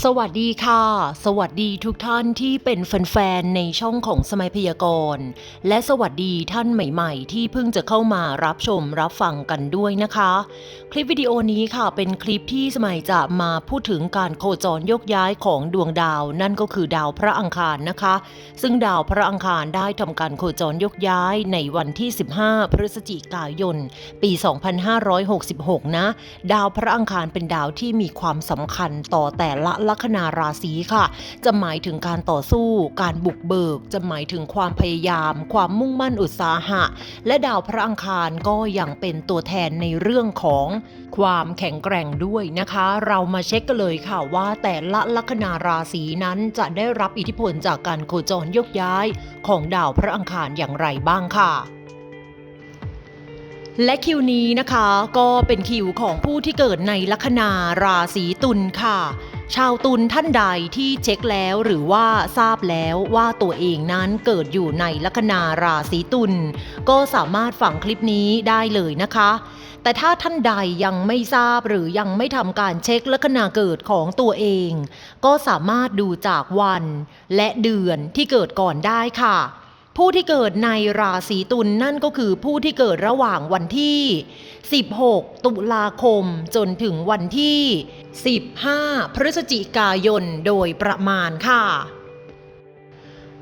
สวัสดีค่ะ สวัสดีทุกท่านที่เป็นแฟนๆในช่องของสมัยพยากรณ์และสวัสดีท่านใหม่ๆ ที่เพิ่งจะเข้ามารับชมรับฟังกันด้วยนะคะ คลิปวิดีโอนี้ค่ะเป็นคลิปที่สมัยจะมาพูดถึงการโคจรยกย้ายของดวงดาว นั่นก็คือดาวพระอังคารนะคะ ซึ่งดาวพระอังคารได้ทำการโคจรยกย้ายในวันที่ 15 พฤศจิกายน ปี 2566 นะ ดาวพระอังคารเป็นดาวที่มีความสำคัญต่อแต่ละลัคนาราศีค่ะ จะหมายถึงการต่อสู้ การบุกเบิก จะหมายถึงความพยายาม ความมุ่งมั่นอุตสาหะ และดาวพระอังคารก็ยังเป็นตัวแทนในเรื่องของความแข็งแกร่งด้วยนะคะ เรามาเช็คกันเลยค่ะว่าแต่ละลัคนาราศีนั้นจะได้รับอิทธิพลจากการโคจรยกย้ายของดาวพระอังคารอย่างไรบ้างค่ะและคิวนี้นะคะก็เป็นคิวของผู้ที่เกิดในลัคนาราศีตุลค่ะ ชาวตุลท่านใดที่เช็คแล้วหรือว่าทราบแล้วว่าตัวเองนั้นเกิดอยู่ในลัคนาราศีตุลก็สามารถฟังคลิปนี้ได้เลยนะคะ แต่ถ้าท่านใดยังไม่ทราบหรือยังไม่ทำการเช็คลัคนาเกิดของตัวเอง ก็สามารถดูจากวัน และเดือนที่เกิดก่อนได้ค่ะ ผู้ที่เกิดในราศีตุลนนั่นก็คือผู้ที่เกิดระหว่างวันที่ 16 ตุลาคมจนถึงวันที่ 15 พฤศจิกายนโดยประมาณค่ะ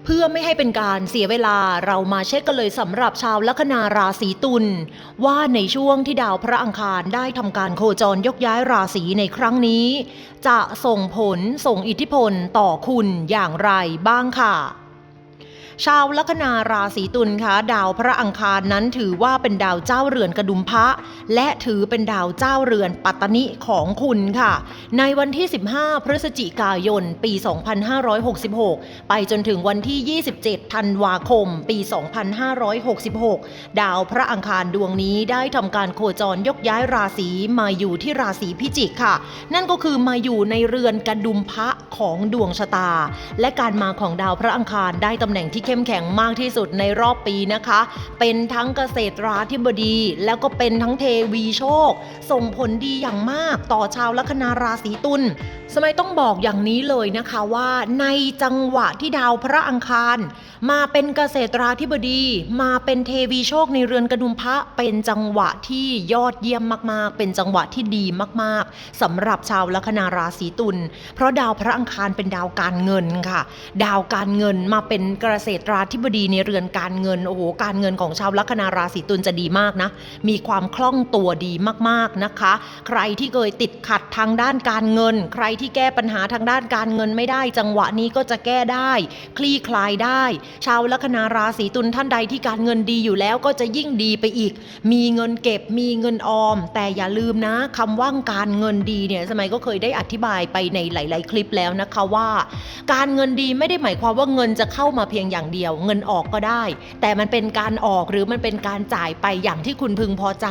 เพื่อไม่ให้เป็นการเสียเวลาเรามาเช็คกันเลยสำหรับชาวลัคนาราศีตุลว่าในช่วงที่ดาวพระอังคารได้ทำการโคจรยกย้ายราศีในครั้งนี้ จะส่งผลส่งอิทธิพลต่อคุณอย่างไรบ้างค่ะ ชาวลัคนาราศีตุลคะดาวพระอังคารนั้นถือว่าเป็นดาวเจ้าเรือนกระดุมพระ และถือเป็นดาวเจ้าเรือนปัตตนิของคุณค่ะ ในวันที่ 15 พฤศจิกายน ปี 2566 ไปจนถึงวันที่ 27 ธันวาคม ปี 2566 ดาวพระอังคารดวงนี้ได้ทำการโคจรยกย้ายราศีมาอยู่ที่ราศีพิจิกค่ะ นั่นก็คือมาอยู่ในเรือนกระดุมพระของดวงชะตา และการมาของดาวพระอังคารได้ตำแหน่งที่เข้มแข็งมากที่สุดในรอบปีนะคะ เป็นทั้งเกษตราธิบดี แล้วก็เป็นทั้งเทวีโชค ส่งผลดีอย่างมากต่อชาวลัคนาราศีตุลสมัยต้องบอกอย่างนี้เลยนะคะว่าในจังหวะที่ดาวพระอังคาร มาเป็นเกษตราธิบดี มาเป็นเทวีโชคในเรือนกระดุมพระเป็นจังหวะที่ยอดเยี่ยมมากๆ เป็นจังหวะที่ดีมากๆสำหรับชาวลัคนาราศีตุลเพราะดาวพระอังคารเป็นดาวการเงินค่ะ ดาวการเงินมาเป็นเกษตราธิบดีในเรือนการเงินโอ้โหการเงินของชาวลัคนาราศีตุลจะดีมากนะ มีความคล่องตัวดีมากๆนะคะ ใครที่เคยติดขัดทางด้านการเงิน ใครที่แก้ปัญหาทางด้านการเงินไม่ได้ จังหวะนี้ก็จะแก้ได้ คลี่คลายได้ ชาวลัคนาราศีตุลท่านใดที่การเงินดีอยู่แล้วก็จะยิ่งดีไปอีก มีเงินเก็บมีเงินออม แต่อย่าลืมนะคำว่าการเงินดีเนี่ยสมัยก็เคยได้อธิบายไปในหลาย ๆ คลิปแล้วนะคะว่า การเงินดีไม่ได้หมายความว่าเงินจะเข้ามาเพียงอย่างเดียว เงินออกก็ได้ แต่มันเป็นการออกหรือมันเป็นการจ่ายไปอย่างที่คุณพึงพอใจ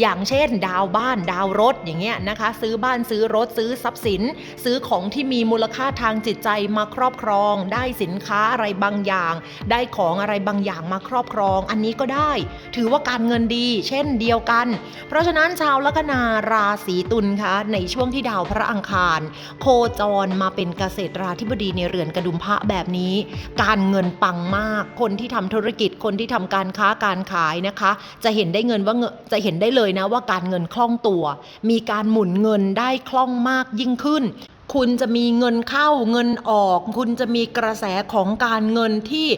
อย่างเช่น ดาวบ้านดาวรถอย่างเงี้ยนะคะ ซื้อบ้านซื้อรถซื้อทรัพย์สิน ซื้อของที่มีมูลค่าทางจิตใจมาครอบครอง ได้สินค้าอะไรบางอย่าง ได้ของอะไรบางอย่างมาครอบครอง อันนี้ก็ได้ ถือว่าการเงินดี เช่นเดียวกัน เพราะฉะนั้นชาวลัคนาราศีตุลคะในช่วงที่ดาวพระอังคาร โคจรมาเป็นเกษตราธิบดีในเรือนกระดุมพระแบบนี้ การเงินปังมาก คนที่ทำธุรกิจคนที่ทำการค้าการขายนะคะ จะเห็นได้เงินว่าจะเห็นได้เลยนะว่าการเงินคล่องตัว มีการหมุนเงินได้คล่องมากยิ่งขึ้น คุณจะมีเงินเข้าเงินออก คุณจะมีกระแสของการเงินที่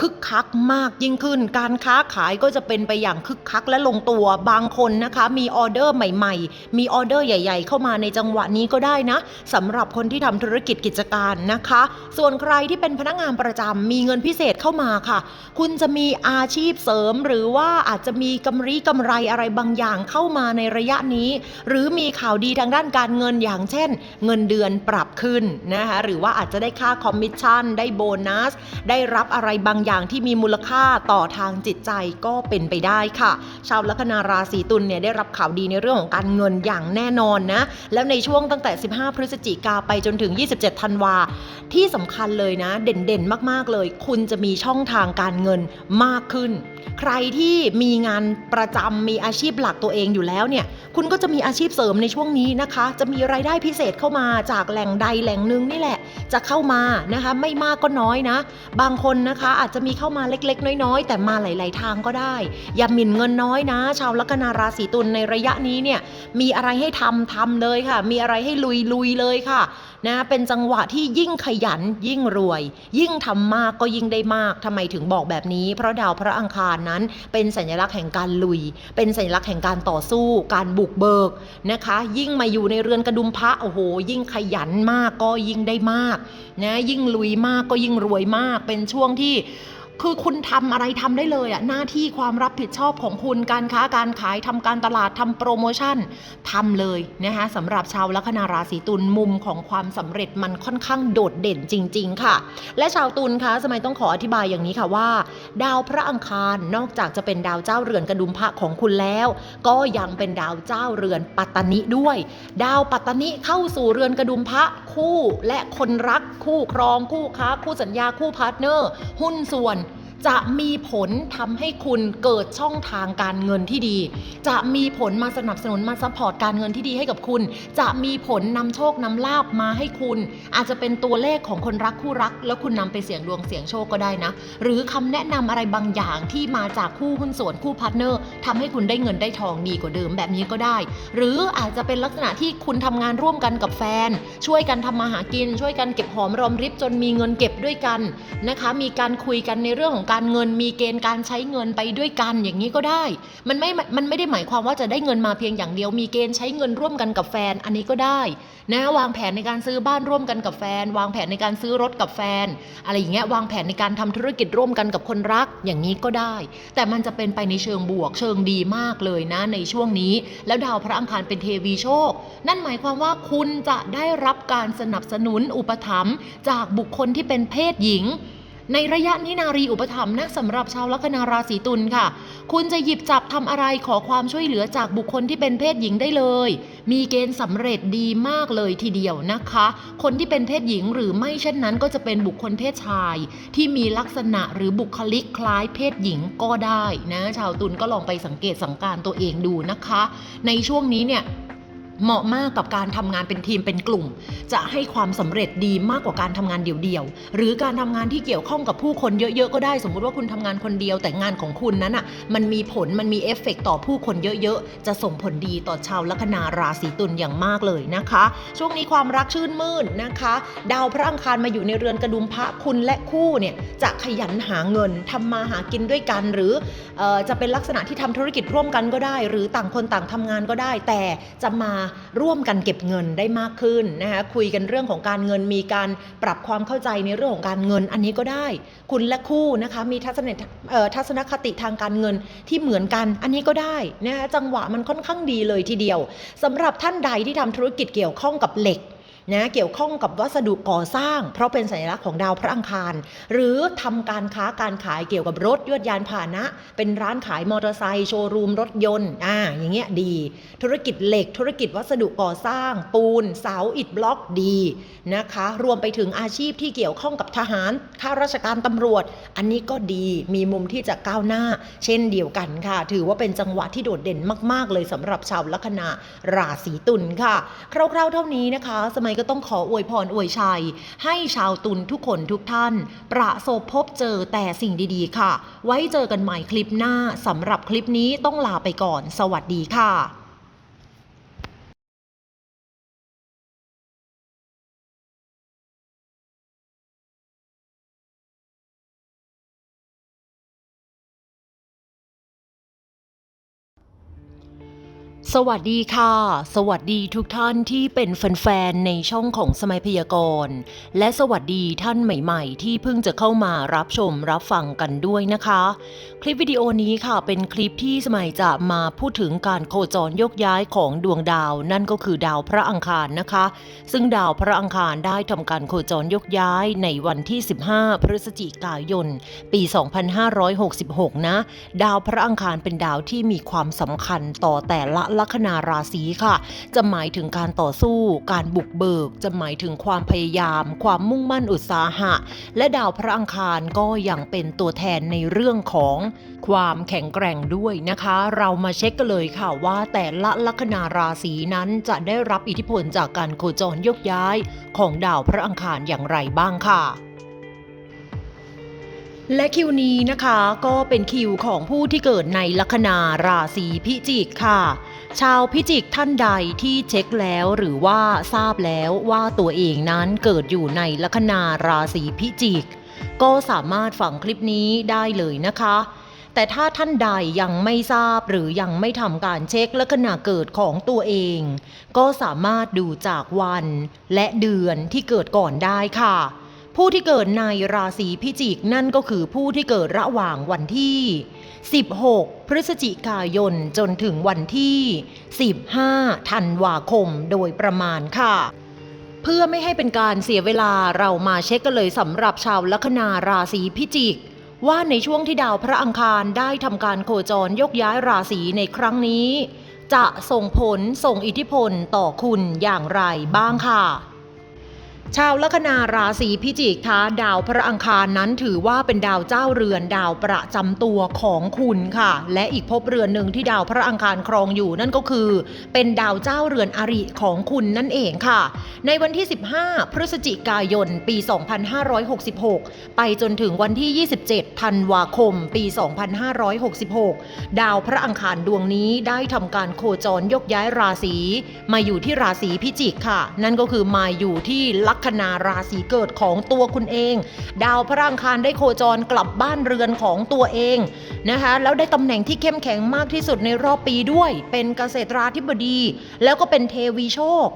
คึกคักมากยิ่งขึ้น การค้าขายก็จะเป็นไปอย่างคึกคักและลงตัวบางคนนะคะ มีออเดอร์ใหม่ ๆ มีออเดอร์ใหญ่ ๆ เข้ามาในจังหวะนี้ก็ได้นะสำหรับคนที่ทำธุรกิจกิจการนะคะ ส่วนใครที่เป็นพนักงานประจำมีเงินพิเศษเข้ามาค่ะ คุณจะมีอาชีพเสริม หรือว่าอาจจะมีกำไรกำไรอะไรบางอย่างเข้ามาในระยะนี้ หรือมีข่าวดีทางด้านการเงินอย่างเช่น เงินเดือนปรับขึ้นนะคะหรือว่าอาจจะได้ค่าคอมมิชชั่น ได้โบนัส ได้รับอะไรบางอย่างที่มีมูลค่าต่อทางจิตใจก็เป็นไปได้ค่ะ ชาวลัคนาราศีตุลเนี่ยได้รับข่าวดีในเรื่องของการเงินอย่างแน่นอนนะ แล้วในช่วงตั้งแต่ 15 พฤศจิกาไปจนถึง 27 ธันวา ที่สำคัญเลยนะ เด่นๆ มากๆเลย คุณจะมีช่องทางการเงินมากขึ้นใครที่มีงานประจำมีอาชีพหลักตัวเองอยู่แล้วเนี่ย คุณก็จะมีอาชีพเสริมในช่วงนี้นะคะ จะมีรายได้พิเศษเข้ามาจากแหล่งใดแหล่งหนึ่งนี่แหละ จะเข้ามานะคะ ไม่มากก็น้อยนะ บางคนนะคะอาจจะมีเข้ามาเล็กๆ น้อยๆ แต่มาหลาย ๆ ทางก็ได้ อย่าหมิ่นเงินน้อยนะ ชาวลัคนาราศีตุลในระยะนี้เนี่ยมีอะไรให้ทำทำเลยค่ะ มีอะไรให้ลุยลุยเลยค่ะ นะเป็นจังหวะที่ยิ่งขยันยิ่งรวย ยิ่งทำมากก็ยิ่งได้มากทำไมถึงบอกแบบนี้ เพราะดาวพระอังคารนั้นเป็นสัญลักษณ์แห่งการลุย เป็นสัญลักษณ์แห่งการต่อสู้ การบุกเบิกนะคะ ยิ่งมาอยู่ในเรือนกระดุมพระโอ้โห ยิ่งขยันมากก็ยิ่งได้มากนะยิ่งลุยมากก็ยิ่งรวยมากเป็นช่วงที่ คือคุณทำอะไรทำได้เลยอะหน้าที่ความรับผิดชอบของคุณการค้าการขายทำการตลาดทำโปรโมชั่นทำเลยนะคะสำหรับชาวลัคนาราศีตุลมุมของความสำเร็จมันค่อนข้างโดดเด่นจริง ๆ ค่ะ และชาวตุลคะสมัยต้องขออธิบายอย่างนี้ค่ะว่า ดาวพระอังคารนอกจากจะเป็นดาวเจ้าเรือนกระดุมพระของคุณแล้ว ก็ยังเป็นดาวเจ้าเรือนปัตตนิด้วย ดาวปัตตนิเข้าสู่เรือนกระดุมพระคู่และคนรักคู่ครองคู่ค้าคู่สัญญาคู่พาร์ทเนอร์ หุ้นส่วน จะมีผลทำให้คุณเกิดช่องทางการเงินที่ดี จะมีผลมาสนับสนุนมาซัพพอร์ตการเงินที่ดีให้กับคุณ จะมีผลนำโชคนำลาบมาให้คุณ อาจจะเป็นตัวเลขของคนรักคู่รัก แล้วคุณนำไปเสี่ยงดวงเสี่ยงโชคก็ได้นะ หรือคำแนะนำอะไรบางอย่างที่มาจากคู่หุ้นส่วนคู่พาร์ทเนอร์ทำให้คุณได้เงินได้ทองดีกว่าเดิมแบบนี้ก็ได้ หรืออาจจะเป็นลักษณะที่คุณทำงานร่วมกันกับแฟน ช่วยกันทำมาหากิน ช่วยกันเก็บหอมรอมริบจนมีเงินเก็บด้วยกันนะคะ มีการคุยกันในเรื่องของการเงินมีเกณฑ์การใช้เงินไปด้วยกันอย่างนี้ก็ได้ มันไม่ มันไม่ได้หมายความว่าจะได้เงินมาเพียงอย่างเดียว มีเกณฑ์ใช้เงินร่วมกันกับแฟนอันนี้ก็ได้นะวางแผนในการซื้อบ้านร่วมกันกับแฟน วางแผนในการซื้อรถกับแฟน อะไรอย่างเงี้ยวางแผนในการทำธุรกิจร่วมกันกับคนรักอย่างนี้ก็ได้ แต่มันจะเป็นไปในเชิงบวก เชิงดีมากเลยนะในช่วงนี้ แล้วดาวพระอังคารเป็นเทวีโชค นั่นหมายความว่าคุณจะได้รับการสนับสนุนอุปถัมภ์จากบุคคลที่เป็นเพศหญิง ในระยะนี้นารีอุปถัมภ์นะสำหรับชาวลัคนาราศีตุลค่ะ คุณจะหยิบจับทำอะไรขอความช่วยเหลือจากบุคคลที่เป็นเพศหญิงได้เลย มีเกณฑ์สำเร็จดีมากเลยทีเดียวนะคะ คนที่เป็นเพศหญิงหรือไม่เช่นนั้นก็จะเป็นบุคคลเพศชาย ที่มีลักษณะหรือบุคลิกคล้ายเพศหญิงก็ได้นะ ชาวตุลก็ลองไปสังเกตสังการตัวเองดูนะคะ ในช่วงนี้เนี่ย เหมาะมากกับการทำงานเป็นทีมเป็นกลุ่ม จะให้ความสำเร็จดีมากกว่าการทำงานเดี่ยวๆ หรือการทำงานที่เกี่ยวข้องกับผู้คนเยอะๆ ก็ได้ สมมติว่าคุณทำงานคนเดียว แต่งานของคุณนั้นอะ มันมีผล มันมีเอฟเฟกต์ต่อผู้คนเยอะๆ จะส่งผลดีต่อชาวลัคนาราศีตุลอย่างมากเลยนะคะ ช่วงนี้ความรักชื่นมื่นนะคะ ดาวพระอังคารมาอยู่ในเรือนกระดุมพระคุณและคู่เนี่ยจะขยันหาเงินทำมาหากินด้วยกัน หรือออจะเป็นลักษณะที่ทำธุรกิจร่วมกันก็ได้ หรือต่างคนต่างทำงานก็ได้ แต่จะมาร่วมกันเก็บเงินได้มากขึ้นนะคะคุยกันเรื่องของการเงินมีการปรับความเข้าใจในเรื่องของการเงินอันนี้ก็ได้ คุณและคู่นะคะมีทัศนทัศนคติทางการเงินที่เหมือนกันอันนี้ก็ได้นะคะจังหวะมันค่อนข้างดีเลยทีเดียวสำหรับท่านใดที่ทำธุรกิจเกี่ยวข้องกับเหล็ก นะเกี่ยวข้องกับวัสดุก่อสร้าง เพราะเป็นสัญลักษณ์ของดาวพระอังคาร หรือทำการค้าการขายเกี่ยวกับรถยวดยานพาหนะ เป็นร้านขายมอเตอร์ไซค์โชว์รูมรถยนต์อ่าอย่างเงี้ยดี ธุรกิจเหล็กธุรกิจวัสดุก่อสร้าง ปูน เสาอิฐบล็อกดีนะคะ รวมไปถึงอาชีพที่เกี่ยวข้องกับทหารข้าราชการตำรวจ อันนี้ก็ดีมีมุมที่จะก้าวหน้า เช่นเดียวกันค่ะ ถือว่าเป็นจังหวะที่โดดเด่นมาก ๆ เลยสำหรับชาวลัคนาราศีตุลค่ะ คร่าวๆเท่านี้นะคะ สมัยก็ต้องขออวยพรอวยชัย ให้ชาวตุลทุกคนทุกท่าน ประสบพบเจอแต่สิ่งดีๆ ค่ะ ไว้เจอกันใหม่คลิปหน้าสำหรับคลิปนี้ต้องลาไปก่อน สวัสดีค่ะ สวัสดีค่ะ สวัสดีทุกท่านที่เป็นแฟนๆในช่องของสมัยพยากรณ์ และสวัสดีท่านใหม่ๆ ที่เพิ่งจะเข้ามารับชมรับฟังกันด้วยนะคะ คลิปวิดีโอนี้ค่ะเป็นคลิปที่สมัยจะมาพูดถึงการโคจรยกย้ายของดวงดาว นั่นก็คือดาวพระอังคารนะคะ ซึ่งดาวพระอังคารได้ทำการโคจรยกย้ายในวันที่ 15 พฤศจิกายน ปี 2566 นะ ดาวพระอังคารเป็นดาวที่มีความสำคัญต่อแต่ละลัคนาราศีค่ะ จะหมายถึงการต่อสู้ การบุกเบิก จะหมายถึงความพยายาม ความมุ่งมั่นอุตสาหะ และดาวพระอังคารก็ยังเป็นตัวแทนในเรื่องของความแข็งแกร่งด้วยนะคะ เรามาเช็คกันเลยค่ะว่าแต่ละลัคนาราศีนั้นจะได้รับอิทธิพลจากการโคจรยกย้ายของดาวพระอังคารอย่างไรบ้างค่ะและคิวนี้นะคะก็เป็นคิวของผู้ที่เกิดในลัคนาราศีพิจิกค่ะ ชาวพิจิกท่านใดที่เช็คแล้วหรือว่าทราบแล้วว่าตัวเองนั้นเกิดอยู่ในลัคนาราศีพิจิก ก็สามารถฟังคลิปนี้ได้เลยนะคะ แต่ถ้าท่านใดยังไม่ทราบหรือยังไม่ทำการเช็คลัคนาเกิดของตัวเอง ก็สามารถดูจากวันและเดือนที่เกิดก่อนได้ค่ะ ผู้ที่เกิดในราศีพิจิกนั่นก็คือผู้ที่เกิดระหว่างวันที่ 16 พฤศจิกายนจนถึงวันที่ 15 ธันวาคมโดยประมาณค่ะเพื่อไม่ให้เป็นการเสียเวลาเรามาเช็คกันเลยสำหรับชาวลัคนาราศีพิจิก ว่าในช่วงที่ดาวพระอังคารได้ทำการโคจรยกย้ายราศีในครั้งนี้ จะส่งผลส่งอิทธิพลต่อคุณอย่างไรบ้างค่ะ ชาวลัคนาราศีพิจิกท้าดาวพระอังคารนั้นถือว่าเป็นดาวเจ้าเรือนดาวประจำตัวของคุณค่ะ และอีกภพเรือนหนึ่งที่ดาวพระอังคารครองอยู่นั่นก็คือ เป็นดาวเจ้าเรือนอริของคุณนั่นเองค่ะ ในวันที่ 15 พฤศจิกายน ปี 2566 ไปจนถึงวันที่ 27 ธันวาคม ปี 2566 ดาวพระอังคารดวงนี้ได้ทำการโคจรยกย้ายราศีมาอยู่ที่ราศีพิจิกค่ะ นั่นก็คือมาอยู่ที่ลัคคนาราศีเกิดของตัวคุณเอง ดาวพระอังคารได้โคจรกลับบ้านเรือนของตัวเองนะคะแล้วได้ตำแหน่งที่เข้มแข็งมากที่สุดในรอบปีด้วย เป็นเกษตราธิบดี แล้วก็เป็นเทวีโชค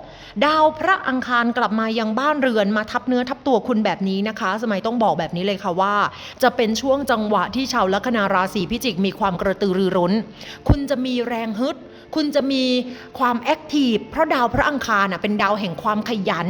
ดาวพระอังคารกลับมายังบ้านเรือนมาทับเนื้อทับตัวคุณแบบนี้นะคะ สมัยต้องบอกแบบนี้เลยค่ะว่า จะเป็นช่วงจังหวะที่ชาวลัคนาราศีพิจิกมีความกระตือรือร้น คุณจะมีแรงฮึด คุณจะมีความแอคทีฟเพราะดาวพระอังคารนะเป็นดาวแห่งความขยัน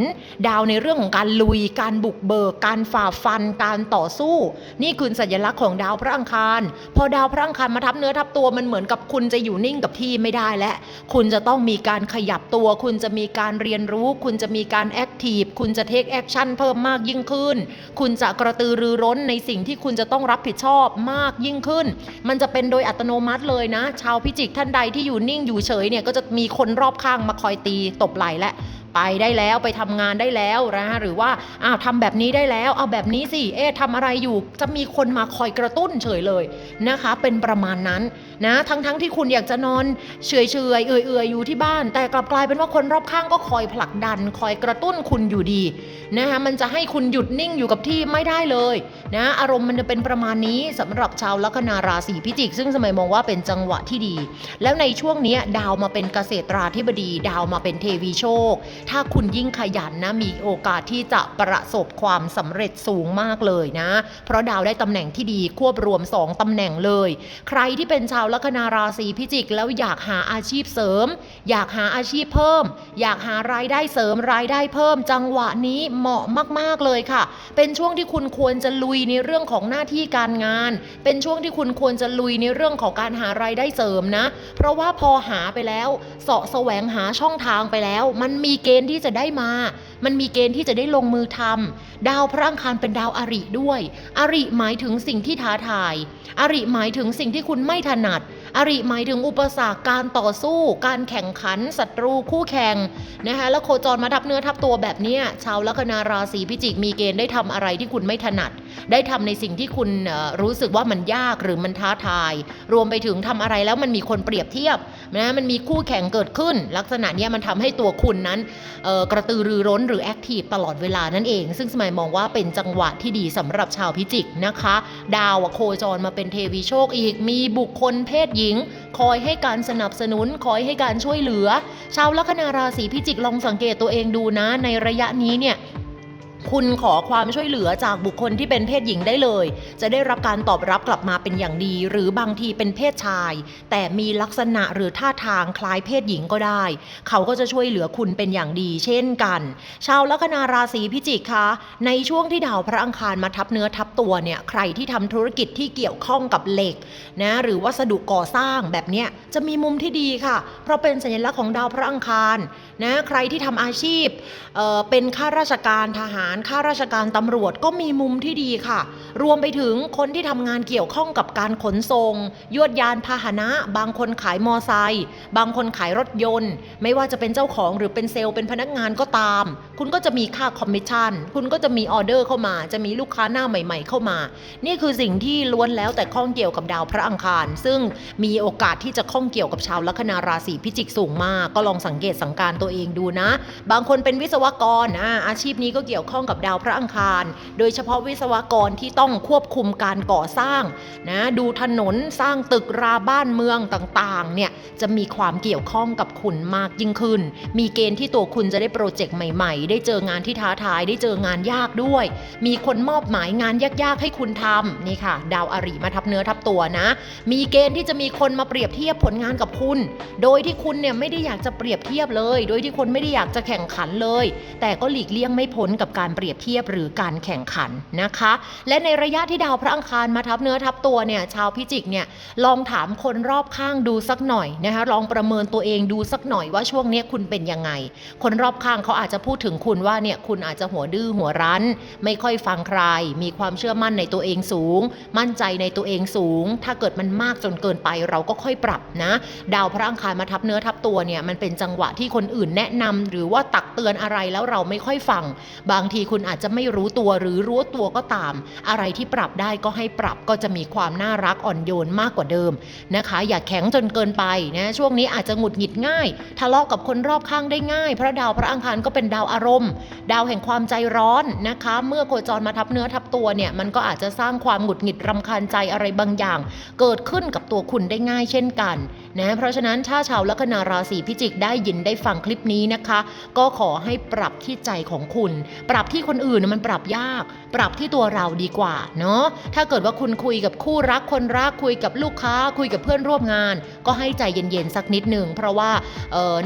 ดาวในเรื่องของการลุย การบุกเบิก การฝ่าฟัน การต่อสู้ นี่คือสัญลักษณ์ของดาวพระอังคาร พอดาวพระอังคารมาทับเนื้อทับตัวมันเหมือนกับคุณจะอยู่นิ่งกับที่ไม่ได้และ คุณจะต้องมีการขยับตัว คุณจะมีการเรียนรู้ คุณจะมีการแอคทีฟคุณจะเทคแอคชั่นเพิ่มมากยิ่งขึ้น คุณจะกระตือรือร้นในสิ่งที่คุณจะต้องรับผิดชอบมากยิ่งขึ้น มันจะเป็นโดยอัตโนมัติเลยนะ ชาวพิจิกท่านใดที่อยู่นิ่งอยู่เฉยเนี่ยก็จะมีคนรอบข้างมาคอยตีตบไหล่และ ไปได้แล้วไปทำงานได้แล้วนะหรือว่าอ้าวทำแบบนี้ได้แล้ว เอาแบบนี้สิเอ๊ะทำอะไรอยู่จะมีคนมาคอยกระตุ้นเฉยเลยนะคะ เป็นประมาณนั้นนะทั้งๆทที่คุณอยากจะนอนเฉยเฉยเอื่อยเอื่อยๆอยู่ที่บ้าน แต่กลับกลายเป็นว่าคนรอบข้างก็คอยผลักดัน คอยกระตุ้นคุณอยู่ดีนะคะมันจะให้คุณหยุดนิ่งอยู่กับที่ไม่ได้เลยนะอารมณ์มันจะเป็นประมาณนี้สำหรับชาวลัคนาราศีพิจิก ซึ่งสมัยมองว่าเป็นจังหวะที่ดี แล้วในช่วงนี้ดาวมาเป็นเกษตราธิบดี ดาวมาเป็นเทวีโชคถ้าคุณยิ่งขยันนะมีโอกาสที่จะประสบความสำเร็จสูงมากเลยนะ เพราะดาวได้ตำแหน่งที่ดีควบรวม 2ตำแหน่งเลย ใครที่เป็นชาวลัคนาราศีพิจิก แล้วอยากหาอาชีพเสริม อยากหาอาชีพเพิ่ม อยากหารายได้เสริมรายได้เพิ่ม จังหวะนี้เหมาะมากๆเลยค่ะ เป็นช่วงที่คุณควรจะลุยในเรื่องของหน้าที่การงาน เป็นช่วงที่คุณควรจะลุยในเรื่องของการหารายได้เสริมนะ เพราะว่าพอหาไปแล้วเสาะแสวงหาช่องทางไปแล้ว มันมีเกณฑ์ที่จะได้มา มันมีเกณฑ์ที่จะได้ลงมือทำดาวพระอังคารเป็นดาวอริด้วยอริหมายถึงสิ่งที่ท้าทายอริหมายถึงสิ่งที่คุณไม่ถนัด อริหมายถึงอุปสรรคการต่อสู้ การแข่งขันศัตรูคู่แข่งนะคะแล้วโคจรมาทับเนื้อทับตัวแบบเนี้ยชาวลัคนาราศีพิจิกมีเกณฑ์ได้ทำอะไรที่คุณไม่ถนัด ได้ทำในสิ่งที่คุณรู้สึกว่ามันยากหรือมันท้าทาย รวมไปถึงทำอะไรแล้วมันมีคนเปรียบเทียบนะมันมีคู่แข่งเกิดขึ้น ลักษณะนี้มันทำให้ตัวคุณนั้นกระตือรือร้นหรือแอคทีฟตลอดเวลานั่นเอง ซึ่งสมัยมองว่าเป็นจังหวะที่ดีสำหรับชาวพิจิกนะคะ ดาวโคจรมาเป็นเทวีโชคอีกมีบุคคลเพศหญิงญิง คอยให้การสนับสนุน คอยให้การช่วยเหลือ ชาวลัคนาราศีพิจิกลองสังเกตตัวเองดูนะ ในระยะนี้เนี่ย คุณขอความช่วยเหลือจากบุคคลที่เป็นเพศหญิงได้เลย จะได้รับการตอบรับกลับมาเป็นอย่างดี หรือบางทีเป็นเพศชาย แต่มีลักษณะหรือท่าทางคล้ายเพศหญิงก็ได้ เขาก็จะช่วยเหลือคุณเป็นอย่างดี เช่นกัน ชาวลัคนาราศีพิจิกคะ ในช่วงที่ดาวพระอังคารมาทับเนื้อทับตัวเนี่ยใครที่ทำธุรกิจที่เกี่ยวข้องกับเหล็กนะหรือวัสดุก่อสร้างแบบเนี้ยจะมีมุมที่ดีค่ะ เพราะเป็นสัญลักษณ์ของดาวพระอังคารนะใครที่ทำอาชีพเเป็นข้าราชการทหารข้าราชการตำรวจก็มีมุมที่ดีค่ะ รวมไปถึงคนที่ทำงานเกี่ยวข้องกับการขนส่งยวดยานพาหนะ บางคนขายมอไซค์บางคนขายรถยนต์ ไม่ว่าจะเป็นเจ้าของหรือเป็นเซลล์เป็นพนักงานก็ตาม คุณก็จะมีค่าคอมมิชชั่น คุณก็จะมีออเดอร์เข้ามา จะมีลูกค้าหน้าใหม่ ๆ เข้ามา นี่คือสิ่งที่ล้วนแล้วแต่ข้องเกี่ยวกับดาวพระอังคาร ซึ่งมีโอกาสที่จะข้องเกี่ยวกับชาวลัคนาราศีพิจิกสูงมาก ก็ลองสังเกตสังการตัวเองดูนะ บางคนเป็นวิศวกรออาชีพนี้ก็เกี่ยวข้องกับดาวพระอังคาร โดยเฉพาะวิศวกรที่ต้องควบคุมการก่อสร้างนะดูถนนสร้างตึกราบ้านเมืองต่างๆเนี่ยจะมีความเกี่ยวข้องกับคุณมากยิ่งขึ้น มีเกณฑ์ที่ตัวคุณจะได้โปรเจกต์ใหม่ ๆ ได้เจองานที่ท้าทายได้เจองานยากด้วย มีคนมอบหมายงานยากๆให้คุณทำนี่ค่ะ ดาวอาริมาทับเนื้อทับตัวนะ มีเกณฑ์ที่จะมีคนมาเปรียบเทียบผลงานกับคุณ โดยที่คุณเนี่ยไม่ได้อยากจะเปรียบเทียบเลย โดยที่คนไม่ได้อยากจะแข่งขันเลย แต่ก็หลีกเลี่ยงไม่พ้นกับการเปรียบเทียบหรือการแข่งขันนะคะ และในระยะที่ดาวพระอังคารมาทับเนื้อทับตัวเนี่ยชาวพิจิกเนี่ยลองถามคนรอบข้างดูสักหน่อยนะคะลองประเมินตัวเองดูสักหน่อยว่าช่วงนี้คุณเป็นยังไง คนรอบข้างเขาอาจจะพูดถึงคุณว่าเนี่ยคุณอาจจะหัวดื้อหัวรั้น ไม่ค่อยฟังใคร มีความเชื่อมั่นในตัวเองสูง มั่นใจในตัวเองสูง ถ้าเกิดมันมากจนเกินไปเราก็ค่อยปรับนะ ดาวพระอังคารมาทับเนื้อทับตัวเนี่ยมันเป็นจังหวะที่คนอื่นแนะนำหรือว่าตักเตือนอะไรแล้วเราไม่ค่อยฟังบางทีคุณอาจจะไม่รู้ตัวหรือรู้ตัวก็ตาม อะไรที่ปรับได้ก็ให้ปรับก็จะมีความน่ารักอ่อนโยนมากกว่าเดิมนะคะ อย่าแข็งจนเกินไปนะช่วงนี้อาจจะหงุดหงิดง่าย ทะเลาะกับคนรอบข้างได้ง่าย เพราะดาวพระอังคารก็เป็นดาวอารมณ์ ดาวแห่งความใจร้อนนะคะ เมื่อโคจรมาทับเนื้อทับตัวเนี่ยมันก็อาจจะสร้างความหงุดหงิดรำคาญใจอะไรบางอย่าง เกิดขึ้นกับตัวคุณได้ง่ายเช่นกัน นะเพราะฉะนั้นถ้าชาวลัคนาราศีพิจิกได้ยินได้ฟังคลิปนี้นะคะ ก็ขอให้ปรับที่ใจของคุณ ปรับที่คนอื่นน่ะมันปรับยาก ปรับที่ตัวเราดีกว่าเนาะถ้าเกิดว่าคุณคุยกับคู่รักคนรักคุยกับลูกค้า คุยกับเพื่อนร่วมงาน ก็ให้ใจเย็นๆสักนิดหนึ่งเพราะว่า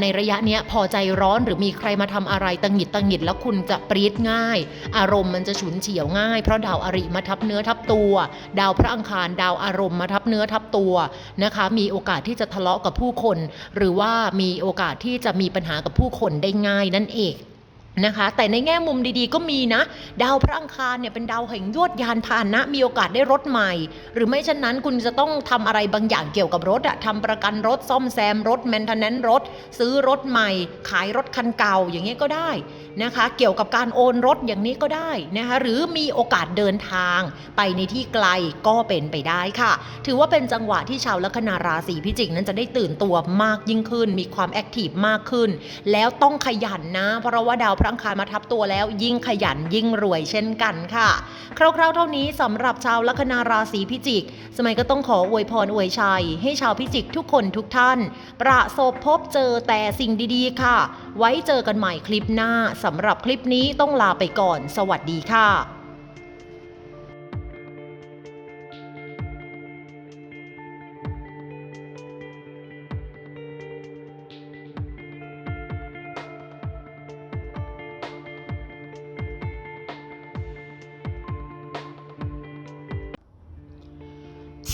ในระยะเนี้ยพอใจร้อนหรือมีใครมาทำอะไรตังหิดตังหิดแล้วคุณจะปรี๊ดง่าย อารมณ์มันจะฉุนเฉียวง่าย เพราะดาวอริมาทับเนื้อทับตัว ดาวพระอังคารดาวอารมณ์มาทับเนื้อทับตัวนะคะ มีโอกาสที่จะทะเลาะกับผู้คน หรือว่ามีโอกาสที่จะมีปัญหากับผู้คนได้ง่ายนั่นเองนะคะแต่ในแง่มุมดีๆก็มีนะ ดาวพระอังคารเนี่ยเป็นดาวแห่งยวดยานพาหนะ มีโอกาสได้รถใหม่ หรือไม่เช่นนั้นคุณจะต้องทำอะไรบางอย่างเกี่ยวกับรถอะทำประกันรถซ่อมแซมรถแมนเทนแนนรถ ซื้อรถใหม่ ขายรถคันเก่าอย่างเงี้ยก็ได้ นะคะ เกี่ยวกับการโอนรถอย่างนี้ก็ได้นะคะ หรือมีโอกาสเดินทางไปในที่ไกลก็เป็นไปได้ค่ะ ถือว่าเป็นจังหวะที่ชาวลัคนาราศีพิจิกนั้นจะได้ตื่นตัวมากยิ่งขึ้น มีความแอคทีฟมากขึ้น แล้วต้องขยันนะ เพราะว่าดาวพระอังคารมาทับตัวแล้ว ยิ่งขยันยิ่งรวยเช่นกันค่ะ คร่าวๆเท่านี้สำหรับชาวลัคนาราศีพิจิก สมัยก็ต้องขออวยพรอวยชัย ให้ชาวพิจิกทุกคนทุกท่าน ประสบพบเจอแต่สิ่งดีๆ ค่ะ ไว้เจอกันใหม่คลิปหน้าสำหรับคลิปนี้ต้องลาไปก่อน สวัสดีค่ะ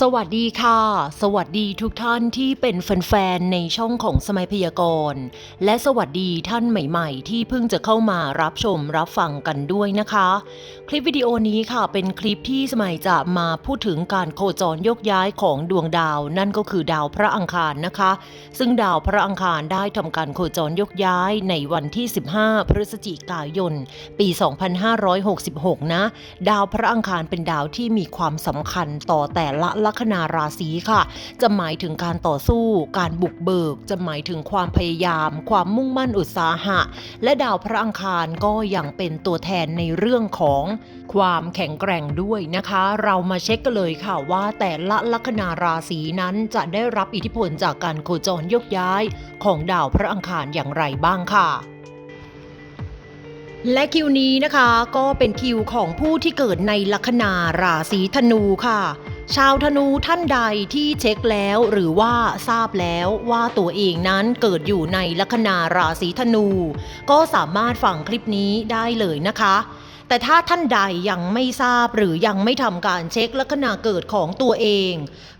สวัสดีค่ะ สวัสดีทุกท่านที่เป็นแฟนๆในช่องของสมัยพยากรณ์และสวัสดีท่านใหม่ๆ ที่เพิ่งจะเข้ามารับชมรับฟังกันด้วยนะคะ คลิปวิดีโอนี้ค่ะเป็นคลิปที่สมัยจะมาพูดถึงการโคจรยกย้ายของดวงดาว นั่นก็คือดาวพระอังคารนะคะ ซึ่งดาวพระอังคารได้ทำการโคจรยกย้ายในวันที่ 15 พฤศจิกายน ปี 2566 นะ ดาวพระอังคารเป็นดาวที่มีความสำคัญต่อแต่ละลัคนาราศีค่ะ จะหมายถึงการต่อสู้ การบุกเบิก จะหมายถึงความพยายาม ความมุ่งมั่นอุตสาหะ และดาวพระอังคารก็ยังเป็นตัวแทนในเรื่องของความแข็งแกร่งด้วยนะคะ เรามาเช็คกันเลยค่ะว่าแต่ละลัคนาราศีนั้นจะได้รับอิทธิพลจากการโคจรยกย้าย ของดาวพระอังคารอย่างไรบ้างค่ะและคิวนี้นะคะก็เป็นคิวของผู้ที่เกิดในลัคนาราศีธนูค่ะ ชาวธนูท่านใดที่เช็คแล้วหรือว่าทราบแล้วว่าตัวเองนั้นเกิดอยู่ในลัคนาราศีธนู ก็สามารถฟังคลิปนี้ได้เลยนะคะ แต่ถ้าท่านใดยังไม่ทราบหรือยังไม่ทำการเช็คลัคนาเกิดของตัวเอง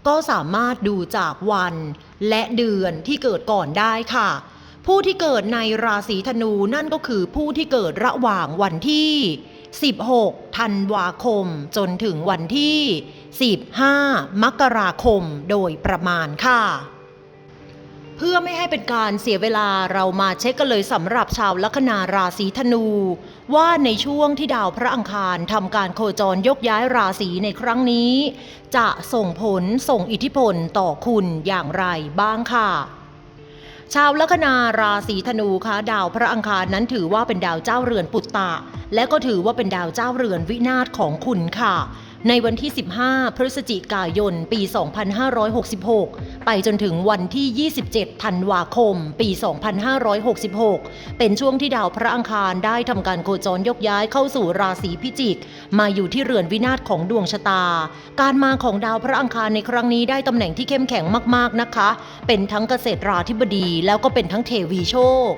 ก็สามารถดูจากวันและเดือนที่เกิดก่อนได้ค่ะ ผู้ที่เกิดในราศีธนูนั่นก็คือผู้ที่เกิดระหว่างวันที่ 16 ธันวาคม จนถึงวันที่ 15 มกราคมโดยประมาณค่ะ เพื่อไม่ให้เป็นการเสียเวลาเรามาเช็คกันเลยสำหรับชาวลัคนาราศีธนู ว่าในช่วงที่ดาวพระอังคารทำการโคจรยกย้ายราศีในครั้งนี้ จะส่งผลส่งอิทธิพลต่อคุณอย่างไรบ้างค่ะ ชาวลัคนาราศีธนูคะดาวพระอังคารนั้นถือว่าเป็นดาวเจ้าเรือนปุตตะ และก็ถือว่าเป็นดาวเจ้าเรือนวินาศของคุณค่ะ ในวันที่ 15 พฤศจิกายน ปี 2566 ไปจนถึงวันที่ 27 ธันวาคม ปี 2566 เป็นช่วงที่ดาวพระอังคารได้ทำการโคจรยกย้ายเข้าสู่ราศีพิจิก มาอยู่ที่เรือนวินาศของดวงชะตา การมาของดาวพระอังคารในครั้งนี้ได้ตำแหน่งที่เข้มแข็งมากๆนะคะ เป็นทั้งเกษตราธิบดีแล้วก็เป็นทั้งเทวีโชค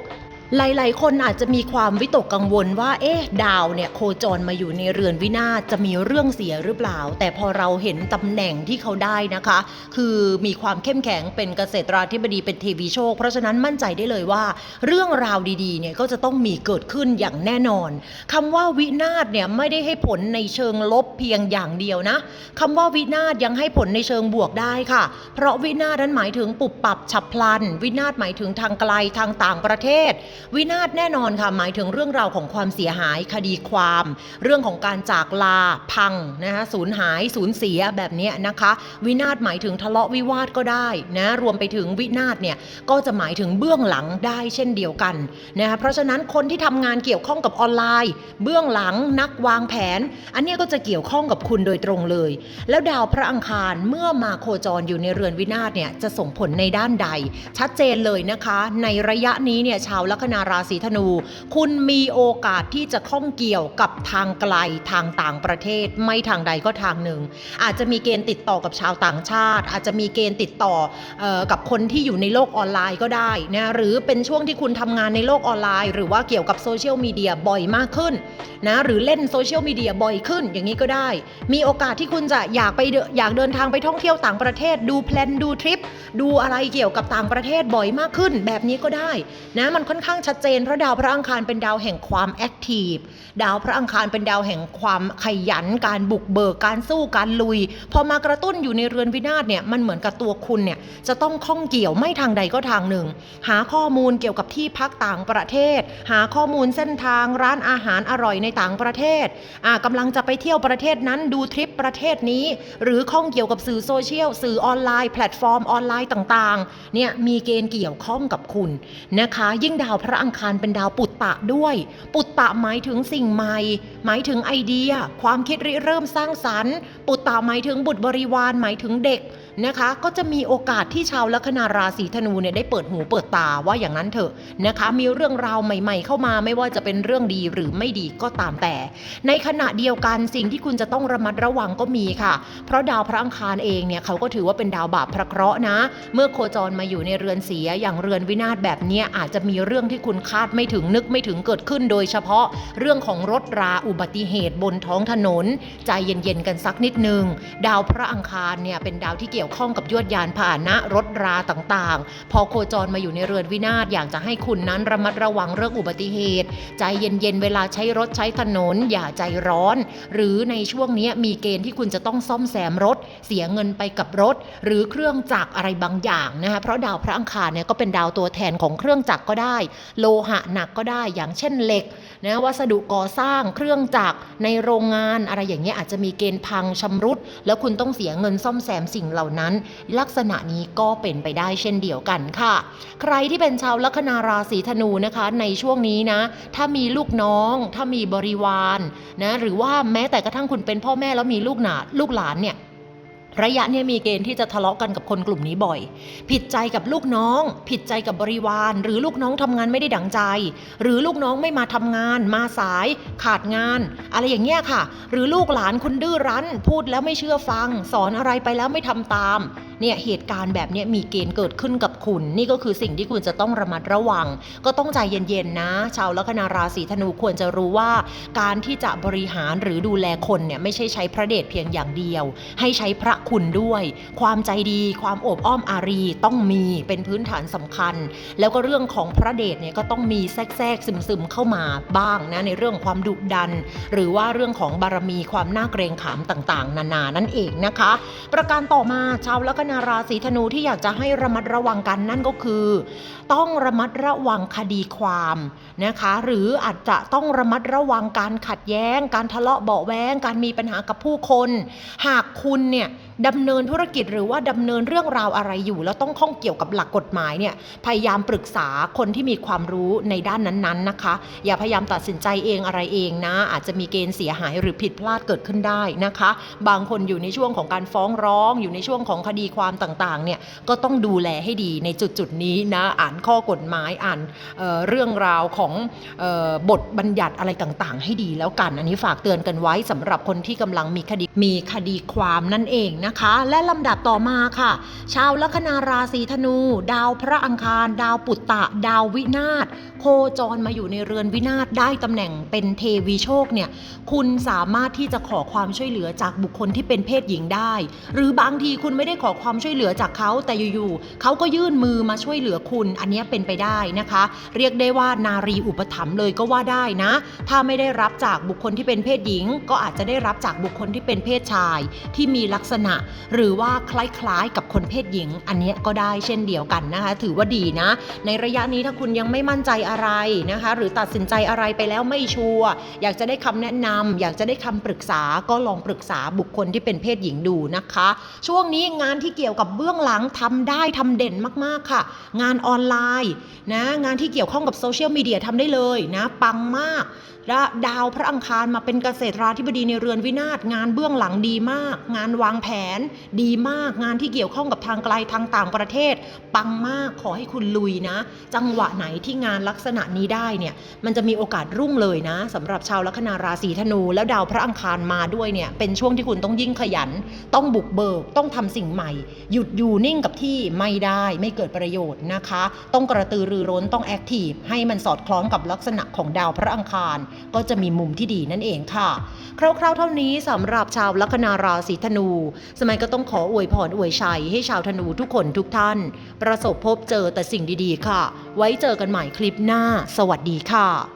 หลาย ๆ คนอาจจะมีความวิตกกังวลว่า เอ๊ะ ดาวเนี่ยโคจรมาอยู่ในเรือนวินาศจะมีเรื่องเสียหรือเปล่า แต่พอเราเห็นตำแหน่งที่เขาได้นะคะ คือมีความเข้มแข็งเป็นเกษตราธิบดีเป็นเทวีโชค เพราะฉะนั้นมั่นใจได้เลยว่า เรื่องราวดี ๆ เนี่ยก็จะต้องมีเกิดขึ้นอย่างแน่นอนคำว่าวินาศเนี่ยไม่ได้ให้ผลในเชิงลบเพียงอย่างเดียวนะคำว่าวินาศยังให้ผลในเชิงบวกได้ค่ะ เพราะวินาศนั้นหมายถึงปุบปับฉับพลัน วินาศหมายถึงทางไกลทางต่างประเทศวินาศแน่นอนค่ะหมายถึงเรื่องราวของความเสียหายคดีความ เรื่องของการจากลาพังนะคะสูญหายสูญเสียแบบนี้นะคะ วินาศหมายถึงทะเลาะวิวาทก็ได้นะรวมไปถึงวินาศเนี่ยก็จะหมายถึงเบื้องหลังได้เช่นเดียวกันนะคะเพราะฉะนั้นคนที่ทำงานเกี่ยวข้องกับออนไลน์ เบื้องหลังนักวางแผน อันนี้ก็จะเกี่ยวข้องกับคุณโดยตรงเลย แล้วดาวพระอังคารเมื่อมาโคจรอยู่ในเรือนวินาศเนี่ยจะส่งผลในด้านใด ชัดเจนเลยนะคะ ในระยะนี้เนี่ยชาวลัคนาราศีธนู คุณมีโอกาสที่จะข้องเกี่ยวกับทางไกลทางต่างประเทศ ไม่ทางใดก็ทางหนึ่ง อาจจะมีเกณฑ์ติดต่อกับชาวต่างชาติ อาจจะมีเกณฑ์ติดต่ออกับคนที่อยู่ในโลกออนไลน์ก็ได้นะหรือเป็นช่วงที่คุณทำงานในโลกออนไลน์ หรือว่าเกี่ยวกับโซเชียลมีเดียบ่อยมากขึ้นนะหรือเล่นโซเชียลมีเดียบ่อยขึ้นอย่างนี้ก็ได้ มีโอกาสที่คุณจะอยากไปอยากเดินทางไปท่องเที่ยวต่างประเทศ ดูแพลนดูทริปดูอะไรเกี่ยวกับต่างประเทศบ่อยมากขึ้น แบบนี้ก็ได้นะมันค่อนข้างชัดเจนเพราะดาวพระอังคารเป็นดาวแห่งความแอคทีฟดาวพระอังคารเป็นดาวแห่งความขยัน การบุกเบิกการสู้การลุย พอมากระตุ้นอยู่ในเรือนวินาศเนี่ยมันเหมือนกับตัวคุณเนี่ยจะต้องข้องเกี่ยวไม่ทางใดก็ทางหนึ่ง หาข้อมูลเกี่ยวกับที่พักต่างประเทศ หาข้อมูลเส้นทางร้านอาหารอร่อยในต่างประเทศอ่ากำลังจะไปเที่ยวประเทศนั้นดูทริปประเทศนี้ หรือข้องเกี่ยวกับสื่อโซเชียลสื่อออนไลน์แพลตฟอร์มออนไลน์ต่างๆเนี่ยมีเกณฑ์เกี่ยวข้องกับคุณนะคะ ยิ่งดาวพพระอังคารเป็นดาวปุตตะด้วย ปุตตะหมายถึงสิ่งใหม่ หมายถึงไอเดีย ความคิดริเริ่มสร้างสรรค์ ปุตตะหมายถึงบุตรบริวารหมายถึงเด็ก นะคะ ก็จะมีโอกาสที่ชาวลัคนาราศีธนูเนี่ยได้เปิดหูเปิดตาว่าอย่างนั้นเถอะนะคะ มีเรื่องราวใหม่ ๆ เข้ามาไม่ว่าจะเป็นเรื่องดีหรือไม่ดีก็ตามแต่ ในขณะเดียวกันสิ่งที่คุณจะต้องระมัดระวังก็มีค่ะ เพราะดาวพระอังคารเองเนี่ยเขาก็ถือว่าเป็นดาวบาปพระเคราะห์นะ เมื่อโคจรมาอยู่ในเรือนเสียอย่างเรือนวินาศแบบนี้อาจจะมีเรื่องที่คุณคาดไม่ถึงนึกไม่ถึงเกิดขึ้น โดยเฉพาะเรื่องของรถราอุบัติเหตุบนท้องถนน ใจเย็นๆกันสักนิดนึงดาวพระอังคารเนี่ยเป็นดาวที่เกี่ยวข้องกับยวดยานพาหนะรถราต่างๆ พอโคจรมาอยู่ในเรือนวินาศอยากจะให้คุณนั้นระมัดระวังเรื่องอุบัติเหตุ ใจเย็นๆเวลาใช้รถใช้ถนน อย่าใจร้อน หรือในช่วงนี้มีเกณฑ์ที่คุณจะต้องซ่อมแซมรถ เสียเงินไปกับรถ หรือเครื่องจักรอะไรบางอย่างนะคะเพราะดาวพระอังคารเนี่ยก็เป็นดาวตัวแทนของเครื่องจักรก็ได้ โลหะหนักก็ได้อย่างเช่นเหล็กนะวัสดุก่อสร้างเครื่องจักรในโรงงานอะไรอย่างเงี้ยอาจจะมีเกณฑ์พังชำรุด แล้วคุณต้องเสียเงินซ่อมแซมสิ่งเหล่านั้น ลักษณะนี้ก็เป็นไปได้เช่นเดียวกันค่ะ ใครที่เป็นชาวลัคนาราศีธนูนะคะ ในช่วงนี้นะ ถ้ามีลูกน้อง ถ้ามีบริวารนะหรือว่าแม้แต่กระทั่งคุณเป็นพ่อแม่แล้วมีลูกหนาลูกหลานเนี่ย ระยะเนี้มีเกณฑ์ที่จะทะเลาะกันกับคนกลุ่มนี้บ่อย ผิดใจกับลูกน้อง ผิดใจกับบริวาร หรือลูกน้องทำงานไม่ได้ดังใจ หรือลูกน้องไม่มาทำงาน มาสาย ขาดงาน อะไรอย่างเงี้ยค่ะ หรือลูกหลานคุณดื้อรั้น พูดแล้วไม่เชื่อฟัง สอนอะไรไปแล้วไม่ทำตามเนี่ยเหตุการณ์แบบนี้มีเกณฑ์เกิดขึ้นกับคุณ นี่ก็คือสิ่งที่คุณจะต้องระมัดระวัง ก็ต้องใจเย็นๆนะ ชาวลัคนาราศีธนูควรจะรู้ว่า การที่จะบริหารหรือดูแลคนเนี่ยไม่ใช่ใช้พระเดชเพียงอย่างเดียว ให้ใช้พระคุณด้วย ความใจดี ความโอบอ้อมอารีต้องมีเป็นพื้นฐานสำคัญ แล้วก็เรื่องของพระเดชเนี่ยก็ต้องมีแทรกๆซึมๆเข้ามาบ้างนะในเรื่องความดุดัน หรือว่าเรื่องของบารมีความน่าเกรงขามต่างๆ นานานั่นเองนะคะ ประการต่อมาชาวลัคนราศีธนูที่อยากจะให้ระมัดระวังกันนั่นก็คือ ต้องระมัดระวังคดีความนะคะ หรืออาจจะต้องระมัดระวังการขัดแย้ง การทะเลาะเบาแว้ง การมีปัญหากับผู้คน หากคุณเนี่ย ดำเนินธุรกิจหรือว่าดำเนินเรื่องราวอะไรอยู่ แล้วต้องข้องเกี่ยวกับหลักกฎหมายเนี่ยพยายามปรึกษาคนที่มีความรู้ในด้านนั้นๆนะคะ อย่าพยายามตัดสินใจเองอะไรเองนะ อาจจะมีเกณฑ์เสียหายหรือผิดพลาดเกิดขึ้นได้นะคะ บางคนอยู่ในช่วงของการฟ้องร้อง อยู่ในช่วงของคดีความต่างๆเนี่ยก็ต้องดูแลให้ดีในจุดๆนี้นะอ่านข้อกฎหมายอ่านเเรื่องราวของออบทบัญญัติอะไรต่างๆ ให้ดีแล้วกัน อันนี้ฝากเตือนกันไว้สำหรับคนที่กำลังมีคดีมีคดีความนั่นเองนะคะ และลำดับต่อมาค่ะ ชาวลัคนาราศีธนู ดาวพระอังคาร ดาวปุตตะ ดาววินาศโคจรมาอยู่ในเรือนวินาศได้ตำแหน่งเป็นเทวีโชคเนี่ยคุณสามารถที่จะขอความช่วยเหลือจากบุคคลที่เป็นเพศหญิงได้ หรือบางทีคุณไม่ได้ขอความช่วยเหลือจากเขาแต่อยู่ๆเขาก็ยื่นมือมาช่วยเหลือคุณ อันนี้เป็นไปได้นะคะ เรียกได้ว่านารีอุปถัมภ์เลยก็ว่าได้นะ ถ้าไม่ได้รับจากบุคคลที่เป็นเพศหญิง ก็อาจจะได้รับจากบุคคลที่เป็นเพศชาย ที่มีลักษณะหรือว่าคล้ายๆ กับคนเพศหญิง อันนี้ก็ได้เช่นเดียวกันนะคะ ถือว่าดีนะ ในระยะนี้ถ้าคุณยังไม่มั่นใจอะไรนะคะ หรือตัดสินใจอะไรไปแล้วไม่ชัวร์อยากจะได้คำแนะนำอยากจะได้คำปรึกษาก็ลองปรึกษาบุคคลที่เป็นเพศหญิงดูนะคะ ช่วงนี้งานที่เกี่ยวกับเบื้องหลังทำได้ทำเด่นมากๆค่ะ งานออนไลน์นะงานที่เกี่ยวข้องกับโซเชียลมีเดียทำได้เลยนะปังมาก และดาวพระอังคารมาเป็นเกษตราธิบดีในเรือนวินาศงานเบื้องหลังดีมาก งานวางแผน ดีมาก งานที่เกี่ยวข้องกับทางไกลทางต่างประเทศ ปังมากขอให้คุณลุยนะ จังหวะไหนที่งานลักษณะนี้ได้เนี่ยมันจะมีโอกาสรุ่งเลยนะสำหรับชาวลัคนาราศีธนู แล้วดาวพระอังคารมาด้วยเนี่ยเป็นช่วงที่คุณต้องยิ่งขยัน ต้องบุกเบิกต้องทำสิ่งใหม่ หยุดอยู่นิ่งกับที่ไม่ได้ไม่เกิดประโยชน์นะคะ ต้องกระตือรือร้นต้องแอคทีฟให้มันสอดคล้องกับลักษณะของดาวพระอังคารก็จะมีมุมที่ดีนั่นเองค่ะ คร่าวๆเท่านี้สำหรับชาวลัคนาราศีธนู สมัยก็ต้องขออวยพรอวยชัยให้ชาวธนูทุกคนทุกท่าน ประสบพบเจอแต่สิ่งดีๆ ค่ะ ไว้เจอกันใหม่คลิปหน้า สวัสดีค่ะ